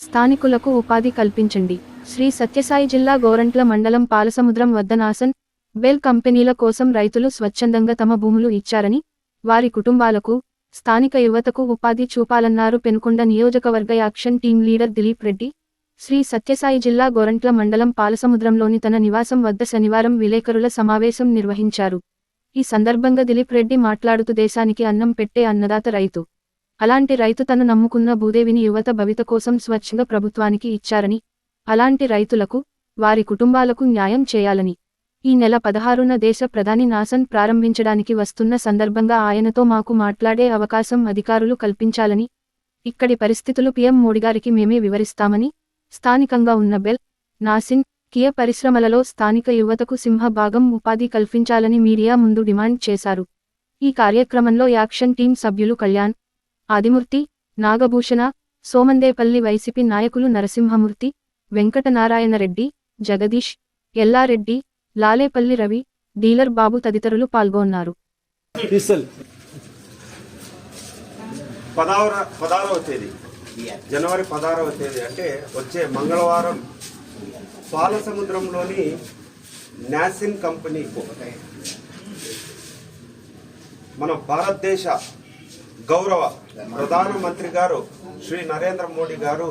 స్థానికులకు ఉపాధి కల్పించండి. శ్రీ సత్యసాయి జిల్లా గోరంట్ల మండలం పాలసముద్రం వద్ద నాసన్ బెల్ కంపెనీల కోసం రైతులు స్వచ్ఛందంగా తమ భూములు ఇచ్చారని వారి కుటుంబాలకు స్థానిక యువతకు ఉపాధి చూపాలన్నారు పెనుకొండ నియోజకవర్గ action team leader Dilip Reddy. Shri Sathya Sai జిల్లా గోరంట్ల మండలం పాలసముద్రంలోని తన నివాసం వద్ద శనివారం విలేకరుల సమావేశం నిర్వహించారు. ఈ సందర్భంగా దిలీప్ రెడ్డి మాట్లాడుతూ దేశానికి అన్నం పెట్టే అన్నదాత రైతు. అలాంటి రైతు తను నమ్ముకున్న భూదేవిని యువత భవిత కోసం స్వచ్ఛంగా ప్రభుత్వానికి ఇచ్చారని అలాంటి రైతులకు వారి కుటుంబాలకు న్యాయం చేయాలని. ఈ నెల పదహారున దేశ ప్రధాని నాసన్ ప్రారంభించడానికి వస్తున్న సందర్భంగా ఆయనతో మాకు మాట్లాడే అవకాశం అధికారులు కల్పించాలని ఇక్కడి పరిస్థితులు పీఎం మోడీగారికి మేమే వివరిస్తామని స్థానికంగా ఉన్న బెల్ నాసిన్ కియ పరిశ్రమలలో స్థానిక యువతకు సింహభాగం ఉపాధి కల్పించాలని మీడియా ముందు డిమాండ్ చేశారు. ఈ కార్యక్రమంలో యాక్షన్ టీం సభ్యులు కళ్యాణ్ ఆదిమూర్తి నాగభూషణ సోమందేపల్లి వైసీపీ నాయకులు నరసింహమూర్తి వెంకటనారాయణరెడ్డి జగదీష్ ఎల్లారెడ్డి లాలేపల్లి రవి డీలర్ బాబు తదితరులు పాల్గొన్నారు. పదహారవ తేదీ. జనవరి పదహారవ తేదీ అంటే వచ్చే మంగళవారం పాల సముద్రంలోని నాసిన్ కంపెనీకు మన భారతదేశ గౌరవ ప్రధానమంత్రి గారు శ్రీ నరేంద్ర మోడీ గారు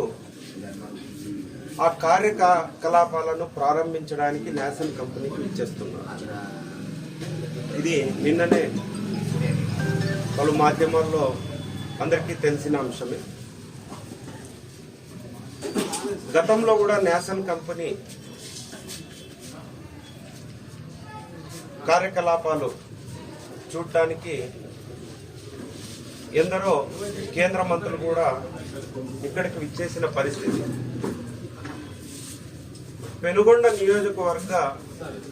ఆ కార్యకలాపాలను ప్రారంభించడానికి నేషనల్ కంపెనీకి ఇచ్చేస్తున్నారు ఇది నిన్ననే పలు మాధ్యమాల్లో అందరికీ తెలిసిన అంశమే. గతంలో కూడా నేషన్ కంపెనీ కార్యకలాపాలు చూడటానికి ఎందరో కేంద్ర మంత్రులు కూడా ఇక్కడికి విచ్చేసిన పరిస్థితి. పెనుగొండ నియోజకవర్గ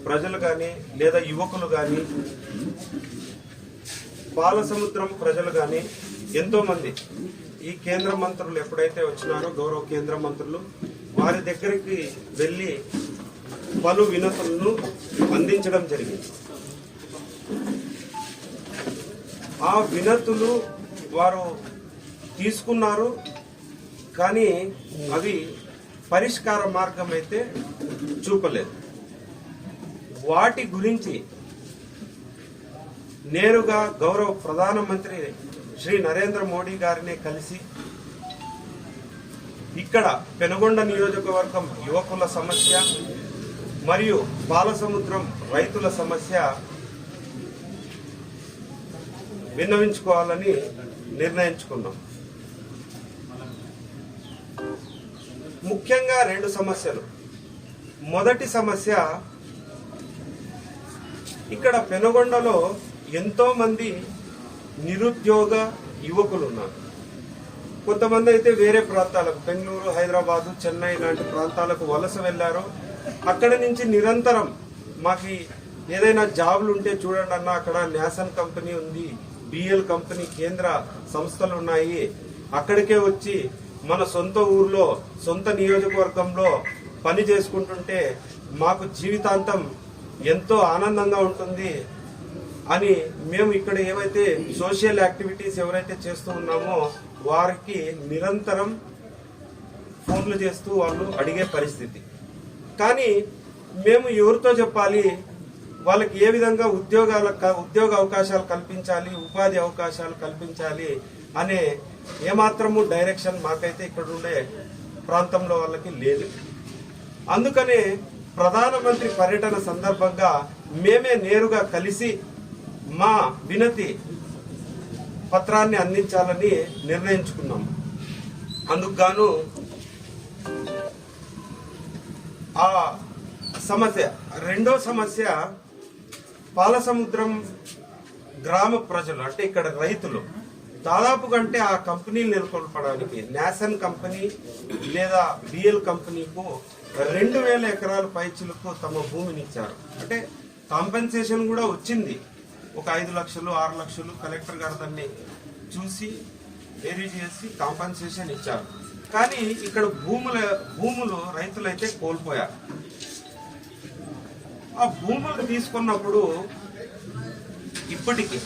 ప్రజలు కానీ లేదా యువకులు కానీ పాలసముద్రం ప్రజలు కానీ ఎంతోమంది ఈ కేంద్ర మంత్రులు ఎప్పుడైతే వచ్చినారో గౌరవ కేంద్ర మంత్రులు వారి దగ్గరికి వెళ్ళి పలు వినతులను అందించడం జరిగింది. ఆ వినతులు వారు తీసుకున్నారు. కానీ అవి పరిష్కార మార్గం అయితే చూపలేదు. వాటి గురించి నేరుగా గౌరవ ప్రధానమంత్రి శ్రీ నరేంద్ర మోడీ గారిని కలిసి ఇక్కడ పెనుగొండ నియోజకవర్గం యువకుల సమస్య మరియు బాలసముద్రం రైతుల సమస్య విన్నవించుకోవాలని నిర్ణయించుకున్నాం. ముఖ్యంగా రెండు సమస్యలు. మొదటి సమస్య ఇక్కడ పెనుగొండలో ఎంతో మంది నిరుద్యోగ యువకులు ఉన్నారు కొంతమంది అయితే వేరే ప్రాంతాలకు బెంగళూరు హైదరాబాదు చెన్నై లాంటి ప్రాంతాలకు వలస వెళ్ళారు అక్కడి నుంచి నిరంతరం మాకు ఏదైనా జాబులు ఉంటే చూడండి అన్న అక్కడ న్యాసన్ కంపెనీ ఉంది బిఎల్ కంపెనీ కేంద్ర సంస్థలు ఉన్నాయి. అక్కడికే వచ్చి మన సొంత ఊర్లో సొంత నియోజకవర్గంలో పని చేసుకుంటుంటే మాకు జీవితాంతం ఎంతో ఆనందంగా ఉంటుంది అని మేము ఇక్కడ ఏవైతే సోషల్ యాక్టివిటీస్ ఎవరైతే చేస్తూ ఉన్నామో వారికి నిరంతరం ఫోన్లు చేస్తూ వాళ్ళు అడిగే పరిస్థితి. కానీ మేము ఎవరితో చెప్పాలి? వాళ్ళకి ఏ విధంగా ఉద్యోగాల ఉద్యోగ అవకాశాలు కల్పించాలి ఉపాధి అవకాశాలు కల్పించాలి అనే ఏమాత్రము డైరెక్షన్ మాకైతే ఇక్కడ ఉండే ప్రాంతంలో వాళ్ళకి లేదు. అందుకనే ప్రధానమంత్రి పర్యటన సందర్భంగా మేమే నేరుగా కలిసి మా వినతి పత్రాన్ని అందించాలని నిర్ణయించుకున్నాం అందుకు గాను ఆ సమస్య రెండో సమస్య పాలసముద్రం గ్రామ ప్రజలు అంటే ఇక్కడ రైతులు దాదాపు కంటే ఆ కంపెనీలు నెలకొల్పడానికి నేసన్ కంపెనీ లేదా బిఎల్ కంపెనీకు రెండు వేల ఎకరాల పైచులకు తమ భూమిని ఇచ్చారు అంటే కాంపెన్సేషన్ కూడా వచ్చింది. ఒక ఐదు లక్షలు ఆరు లక్షలు కలెక్టర్ గారు దాన్ని చూసి వేరీ చేసి కాంపెన్సేషన్ ఇచ్చారు. కానీ ఇక్కడ భూముల భూములు రైతులైతే కోల్పోయారు. ఆ భూములు తీసుకున్నప్పుడు ఇప్పటికీ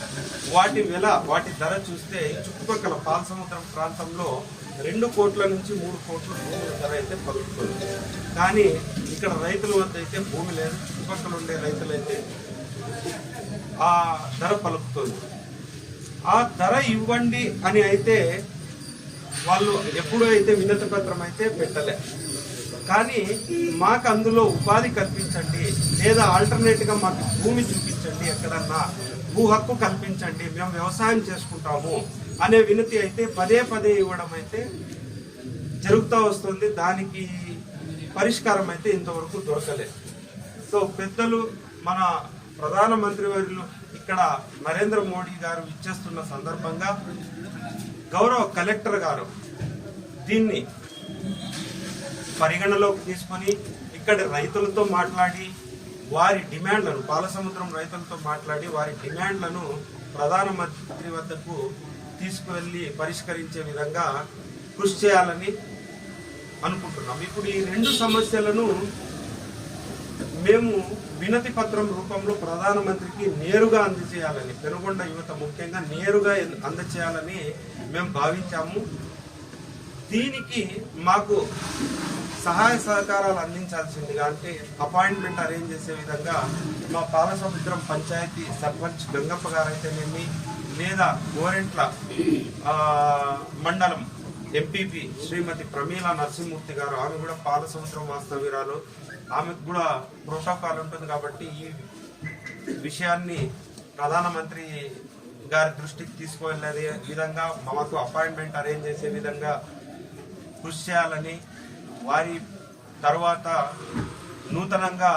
వాటి వెల వాటి ధర చూస్తే చుట్టుపక్కల పాలసముద్రం ప్రాంతంలో రెండు కోట్ల నుంచి మూడు కోట్ల భూముల ధర అయితే పలుకుతుంది. కానీ ఇక్కడ రైతుల వద్ద అయితే భూమి లేదు చుట్టుపక్కల ఉండే రైతులైతే ఆ ధర పలుకుతుంది. ఆ ధర ఇవ్వండి అని అయితే వాళ్ళు ఎప్పుడూ అయితే వినతి పత్రం అయితే పెట్టలే. కానీ మాకు అందులో ఉపాధి కల్పించండి లేదా ఆల్టర్నేట్గా మాకు భూమి చూపించండి ఎక్కడన్నా భూ హక్కు కల్పించండి మేము వ్యవసాయం చేసుకుంటాము అనే వినతి అయితే పదే పదే ఇవ్వడం అయితే జరుగుతూ వస్తుంది. దానికి పరిష్కారం అయితే ఇంతవరకు దొరకలేదు. సో పెద్దలు మన ప్రధానమంత్రి వారిలో ఇక్కడ నరేంద్ర మోడీ గారు ఇచ్చేస్తున్న సందర్భంగా గౌరవ కలెక్టర్ గారు దీన్ని పరిగణలోకి తీసుకొని ఇక్కడ రైతులతో మాట్లాడి వారి డిమాండ్లను పాలసముద్రం రైతులతో మాట్లాడి వారి డిమాండ్లను ప్రధానమంత్రి వద్దకు తీసుకువెళ్ళి పరిష్కరించే విధంగా కృషి చేయాలని అనుకుంటున్నాం. ఇప్పుడు ఈ రెండు సమస్యలను మేము వినతి పత్రం రూపంలో ప్రధానమంత్రికి నేరుగా అందజేయాలని పెనుగొండ యువత ముఖ్యంగా నేరుగా అందజేయాలని మేము భావించాము. దీనికి మాకు సహాయ సహకారాలు అందించాల్సిందిగా అంటే అపాయింట్మెంట్ అరేంజ్ చేసే విధంగా మా పాలసముద్రం పంచాయతీ సర్పంచ్ గంగప్ప గారు అయితేనేమి లేదా గోరెంట్ల మండలం ఎంపీపీ శ్రీమతి ప్రమీల నరసింహమూర్తి గారు ఆమె కూడా పాలసముద్రం వాస్తవ్యురాలు. ఆమెకు కూడా ప్రోటోకాల్ ఉంటుంది కాబట్టి ఈ విషయాన్ని ప్రధానమంత్రి గారి దృష్టికి తీసుకువెళ్ళే విధంగా మాకు అపాయింట్మెంట్ అరేంజ్ చేసే విధంగా కృషి చేయాలని వారి తర్వాత నూతనంగా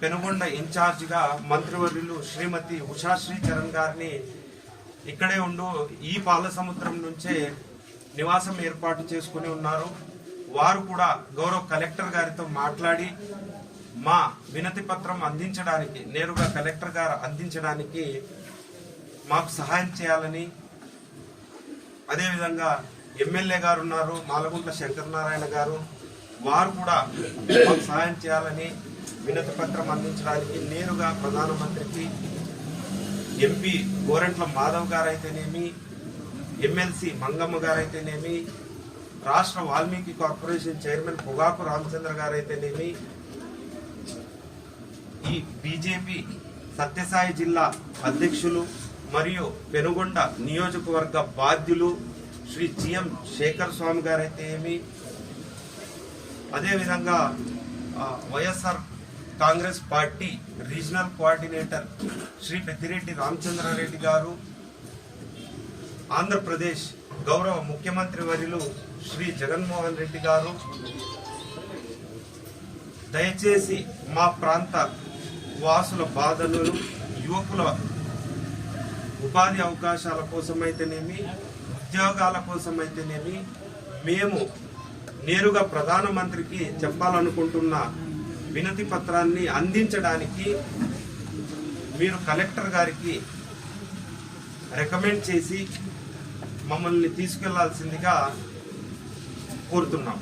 పెనుగొండ ఇన్ఛార్జిగా మంత్రివర్యులు శ్రీమతి ఉషాశ్రీ చరణ్ గారిని ఇక్కడే ఉండు ఈ పాల సముద్రం నుంచే నివాసం ఏర్పాటు చేసుకుని ఉన్నారు. వారు కూడా గౌరవ కలెక్టర్ గారితో మాట్లాడి మా వినతి పత్రం అందించడానికి నేరుగా కలెక్టర్ గారు అందించడానికి మాకు సహాయం చేయాలని. అదేవిధంగా ఎమ్మెల్యే గారు ఉన్నారు మాలగుంట్ల శంకరనారాయణ గారు. వారు కూడా మాకు సహాయం చేయాలని వినతి పత్రం అందించడానికి నేరుగా ప్రధానమంత్రికి ఎంపీ గోరంట్ల మాధవ్ గారు అయితేనేమి ఎమ్మెల్సీ మంగమ్మ గారు అయితేనేమి రాష్ట్ర వాల్మీకి కార్పొరేషన్ చైర్మన్ పొగాకు రామచంద్ర గారు అయితేనేమి ఈ బీజేపీ సత్యసాయి జిల్లా అధ్యక్షులు మరియు పెనుగొండ నియోజకవర్గ బాధ్యులు శ్రీ జిఎం శేఖర్ స్వామి గారైతే ఏమి అదేవిధంగా YSR Congress party regional coordinator Shri Peddireddy Ramachandrareddy గారు ఆంధ్రప్రదేశ్ గౌరవ ముఖ్యమంత్రి వర్యులు శ్రీ జగన్మోహన్ రెడ్డి గారు. దయచేసి మా ప్రాంత వాసుల బాధలను యువకుల ఉపాధి అవకాశాల కోసమైతేనేమి ఉద్యోగాల కోసమైతేనేమి మేము నేరుగా ప్రధానమంత్రికి చెప్పాలనుకుంటున్న వినతి పత్రాన్ని అందించడానికి మీరు కలెక్టర్ గారికి రికమెండ్ చేసి మమ్మల్ని తీసుకెళ్ళాల్సిందిగా కోరుతున్నాం.